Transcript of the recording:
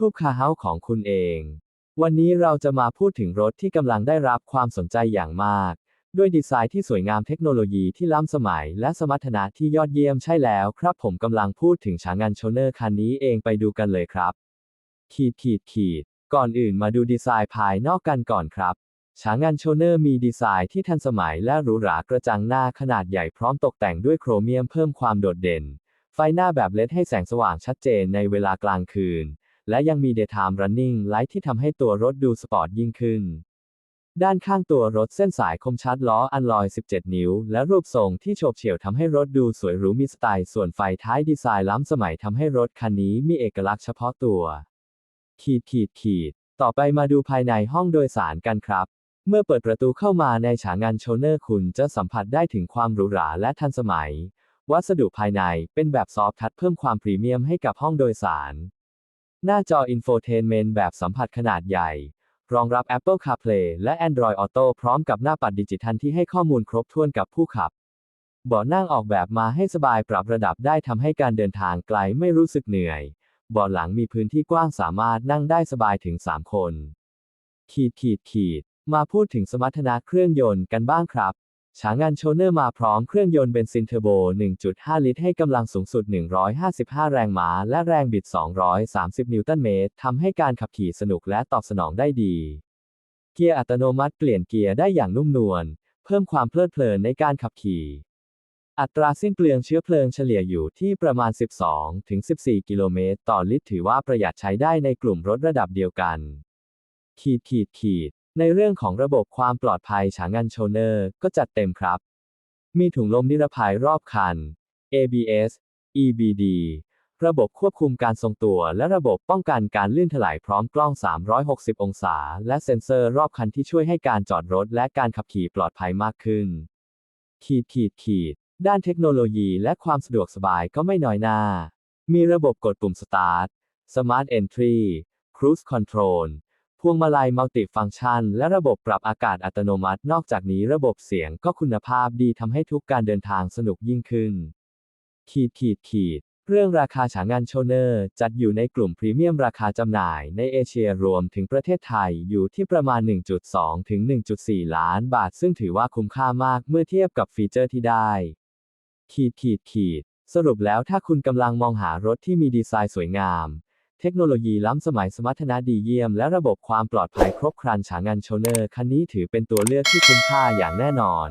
ทูบคาเฮาของคุณเอง วันนี้เราจะมาพูดถึงรถที่กำลังได้รับความสนใจอย่างมาก ด้วยดีไซน์ที่สวยงามเทคโนโลยีที่ล้ำสมัย และสมรรถนะที่ยอดเยี่ยมใช่แล้วครับ ผมกำลังพูดถึงฉางานโชเนอร์คันนี้เองไปดูกันเลยครับ ขีดขีดขีด ก่อนอื่นมาดูดีไซน์ภายนอกกันก่อนครับฉางานโชเนอร์มีดีไซน์ที่ทันสมัยและหรูหรากระจังหน้าขนาดใหญ่พร้อมตกแต่งด้วยโครเมียมเพิ่มความโดดเด่น ไฟหน้าแบบเลดให้แสงสว่างชัดเจนในเวลากลางคืน และยังมี Daytime Running Light ที่ทำให้ตัวรถดูสปอร์ตยิ่งขึ้น ด้านข้างตัวรถเส้นสายคมชัดล้ออันลอย 17 นิ้ว และรูปทรงที่โฉบเฉี่ยวทำให้รถดูสวยหรูมีสไตล์ ส่วนไฟท้ายดีไซน์ล้ำสมัยทำให้รถคันนี้มีเอกลักษณ์เฉพาะตัว ขีดขีดขีด ต่อไปมาดูภายในห้องโดยสารกันครับเมื่อเปิดประตูเข้ามาในฉางานโชเนอร์คุณจะสัมผัสได้ถึงความหรูหราและทันสมัย วัสดุภายในเป็นแบบซอฟท์ทัชเพิ่มความพรีเมียมให้กับห้องโดยสาร หน้าจออินโฟเทนเมนต์แบบสัมผัสขนาดใหญ่ รองรับ Apple CarPlay และ Android Auto พร้อมกับหน้าปัดดิจิทัลที่ให้ข้อมูลครบถ้วนกับผู้ขับ เบาะนั่งออกแบบมาให้สบายปรับระดับได้ทำให้การเดินทางไกลไม่รู้สึกเหนื่อย เบาะหลังมีพื้นที่กว้างสามารถนั่งได้สบายถึง 3 คน ขีดขีดขีด มาพูดถึงสมรรถนะเครื่องยนต์กันบ้างครับ ฉางานโชเนอร์มาพร้อมเครื่องยนต์เบนซินเทอร์โบ 1.5 ลิตรให้กำลังสูงสุด 155 แรงม้า และแรงบิด 230 นิวตันเมตร ทำให้การขับขี่สนุกและตอบสนองได้ดี เกียร์อัตโนมัติเปลี่ยนเกียร์ได้อย่างนุ่มนวล เพิ่มความเพลิดเพลินในการขับขี่ อัตราสิ้นเปลืองเชื้อเพลิงเฉลี่ยอยู่ที่ประมาณ 12-14 กิโลเมตร ต่อลิตร ถือว่าประหยัดใช้ได้ในกลุ่มรถระดับเดียวกัน ขีดขีดขีด ในเรื่องของระบบความปลอดภัยฉางานโชเนอร์ก็จัดเต็มครับ มีถุงลมนิรภัยรอบคัน ABS EBD ระบบควบคุมการทรงตัว และระบบป้องกันการลื่นถลายพร้อมกล้อง 360 องศา และเซ็นเซอร์รอบคันที่ช่วยให้การจอดรถและการขับขี่ปลอดภัยมากขึ้น ขีดขีดขีด ด้านเทคโนโลยีและความสะดวกสบายก็ไม่น้อยหน้า มีระบบกดปุ่ม Start Smart Entry Cruise Control พวงมาลัยมัลติฟังก์ชัน และระบบปรับอากาศอัตโนมัติ นอกจากนี้ระบบเสียงก็คุณภาพดีทำให้ทุกการเดินทางสนุกยิ่งขึ้น ขีดขีดขีด เรื่องราคาฉางานโชเนอร์ จัดอยู่ในกลุ่มพรีเมียมราคาจำหน่ายในเอเชียรวมถึงประเทศไทยอยู่ที่ประมาณ 1.2 ถึง 1.4 ล้านบาท ซึ่งถือว่าคุ้มค่ามากเมื่อเทียบกับฟีเจอร์ที่ได้ ขีดขีดขีด สรุปแล้วถ้าคุณกำลังมองหารถที่มีดีไซน์สวยงาม เทคโนโลยีล้ำสมัยสมรรถนะดีเยี่ยม และระบบความปลอดภัยครบครันฉางานโชเนอร์คันนี้ถือเป็นตัวเลือกที่คุ้มค่าอย่างแน่นอน